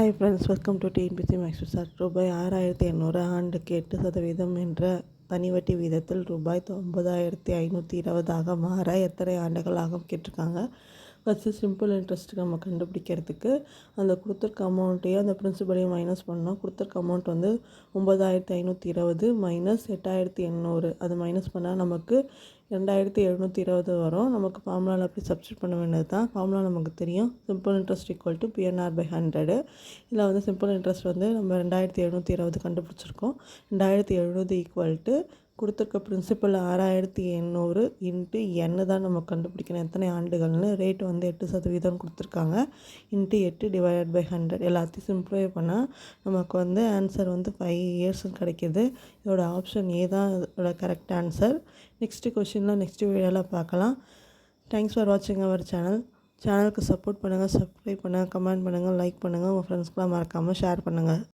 Hi friends welcome to TNPSC maths sir ரூபாய் ஆறாயிரத்தி எண்ணூறு ஆண்டுக்கு எட்டு சதவீதம் என்ற தனிவட்டி வீதத்தில் ரூபாய் ஒன்பதாயிரத்தி ஐநூற்றி இருபதாக மாற எத்தனை ஆண்டுகள் ஆகும் கேட்டிருக்காங்க. ஃபஸ்ட்டு சிம்பிள் இன்ட்ரெஸ்ட் நம்ம கண்டுபிடிக்கிறதுக்கு. அந்த கொடுத்துருக்க அமௌண்ட்டையும் அந்த பிரின்சிபலையும் மைனஸ் பண்ணோம் கொடுத்துருக்க அமௌண்ட் வந்து ஒம்பதாயிரத்தி ஐநூற்றி இருபது மைனஸ் எட்டாயிரத்தி எண்ணூறு. அது மைனஸ் பண்ணால் நமக்கு ரெண்டாயிரத்தி எழுநூற்றி இருபது வரும். நமக்கு ஃபார்முலாவில் அப்படி சப்ஸ்டியூட் பண்ண வேண்டியது தான் ஃபார்முலா நமக்கு தெரியும். Simple interest equal to PNR by hundred இதில் வந்து சிம்பிள் இன்ட்ரெஸ்ட் வந்து நம்ம ரெண்டாயிரத்தி எழுநூற்றி இருபது கண்டுபிடிச்சிருக்கோம். ரெண்டாயிரத்தி எழுநூறு ஈக்குவல் டு கொடுத்துருக்க பிரின்சிபல் ஆறாயிரத்தி எண்ணூறு இன்ட்டு என்ன தான் நம்ம கண்டுபிடிக்கணும். எத்தனை ஆண்டுகள்னு ரேட் வந்து எட்டு சதவீதம் கொடுத்துருக்காங்க. இன்ட்டு எட்டு டிவைடட் பை ஹண்ட்ரட் எல்லாத்தையும் சிம்பிளிஃபை பண்ணால் நமக்கு வந்து ஆன்சர் வந்து ஃபைவ் இயர்ஸ்னு கிடைக்கிது. இதோட ஆப்ஷன் ஏ தான் இதோட கரெக்ட் ஆன்சர் நெக்ஸ்ட்டு கொஷினில் நெக்ஸ்ட் வீடியோவில் பார்க்கலாம். தேங்க்ஸ் ஃபார் வாட்சிங் அவர் சேனல் சேனலுக்கு சப்போர்ட் பண்ணுங்கள் சப்ஸ்கிரைப் பண்ணுங்கள் கமெண்ட் பண்ணுங்கள் லைக் பண்ணுங்கள் உங்கள் ஃப்ரெண்ட்ஸ்க்குலாம் மறக்காமல் ஷேர் பண்ணுங்கள்